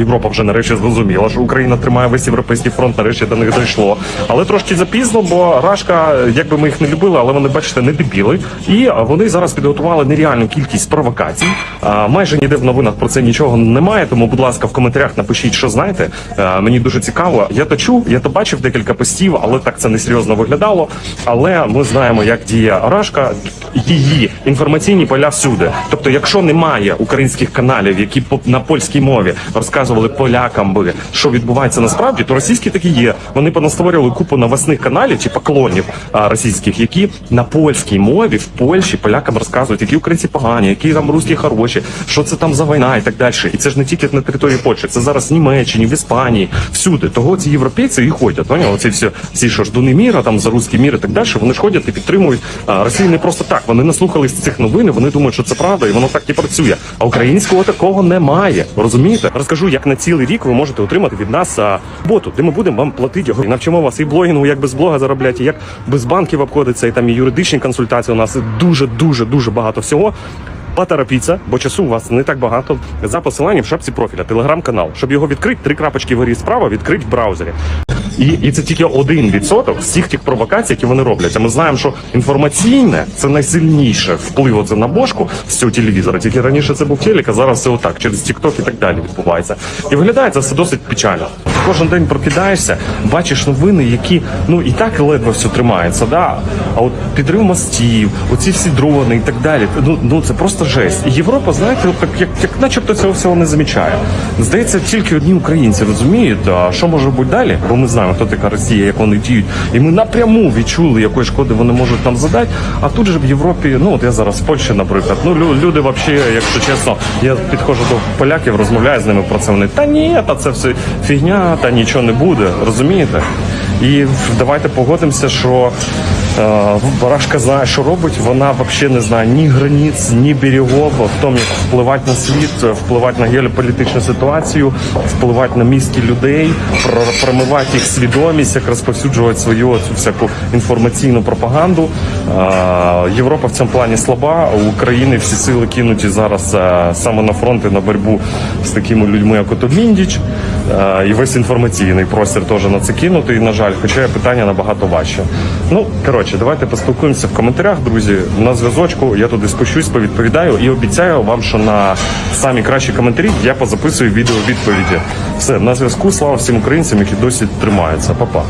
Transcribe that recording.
Європа вже нарешті зрозуміла, що Україна тримає весь європейський фронт, нарешті до них дійшло. Але трошки запізно, бо Рашка, якби ми їх не любили, але вони, бачите, не дебіли. І вони зараз підготували нереальну кількість провокацій. Майже ніде в новинах про це нічого немає. Тому, будь ласка, в коментарях напишіть, що знаєте. Мені дуже цікаво. Я то чув, я то бачив декілька постів, але так це не серйозно виглядало. Але ми знаємо, як діє Рашка, її інформаційні поля всюди. Тобто, якщо немає українських каналів, які на польській мові розказували полякам би, що відбувається насправді, то російські такі є. Вони понастворювали купу новосних каналів чи поклонів а, російських, які на польській мові в Польщі полякам розказують, які українці погані, які там русські хороші, що це там за війна і так далі. І це ж не тільки на території Польщі, це зараз в Німеччині, в Іспанії, всюди. Того ці європейці і ходять. Поняли? Ці всі, всі що ждуни міра, там за русський мір і так далі. Вони ж ходять і підтримують а, Росію не просто так. Вони наслухались цих новин, вони думають, що це правда, і воно так і працює. А українського такого немає. Розумієте? Розкажу, як на цілий рік ви можете отримати від нас а, боту, де ми будемо вам платити його. І навчимо вас і блогінгу, як без блога заробляти, і як без банків обходиться, і там і юридичні консультації. У нас дуже, дуже, дуже багато всього. Поторопіться, бо часу у вас не так багато. За посиланням в шапці профіля, телеграм-канал. Щоб його відкрити, три крапочки вгорі справа відкрити в браузері. І, і це тільки один відсоток з всіх тих провокацій, які вони роблять. А ми знаємо, що інформаційне це найсильніше вплив оце на бошку з цього телевізора. Тільки раніше це був телек, а зараз це отак, через TikTok і так далі відбувається. І виглядає це все досить печально. Кожен день прокидаєшся, бачиш новини, які ну і так ледве все тримається. Да? А от підрив мостів, оці всі дрони і так далі. Ну, ну це просто жесть. І Європа, знаєте, так як, як начебто цього всього не замічає. Здається, тільки одні українці розуміють, а що може бути далі, бо ми знаємо, хто така Росія, як вони діють. І ми напряму відчули, якої шкоди вони можуть нам задати. А тут же в Європі, ну от я зараз в Польщі, наприклад, ну лю- люди взагалі, якщо чесно, я підходжу до поляків, розмовляю з ними про це. Вони та ні, та це все фігня, та нічого не буде. Розумієте? І давайте погодимося, що е, Барашка знає, що робить. Вона взагалі не знає ні границь, ні берегов, в тому, як впливати на світ, впливати на геополітичну ситуацію, впливати на мізки людей, пр- промивати їх свідомість, як розповсюджувати свою цю всяку інформаційну пропаганду. Е, Європа в цьому плані слаба. У України всі сили кинуті зараз е, саме на фронт і на боротьбу з такими людьми, як ото Міндіч. Е, І весь інформаційний простір теж на це кинутий, на жаль, хоча питання набагато важче. Ну, коротше, давайте поспілкуємося в коментарях, друзі. На зв'язочку я туди спущусь, повідповідаю і обіцяю вам, що на самі кращі коментарі я позаписую відео відповіді. Все, на зв'язку. Слава всім українцям, які досі тримаються. Па-па.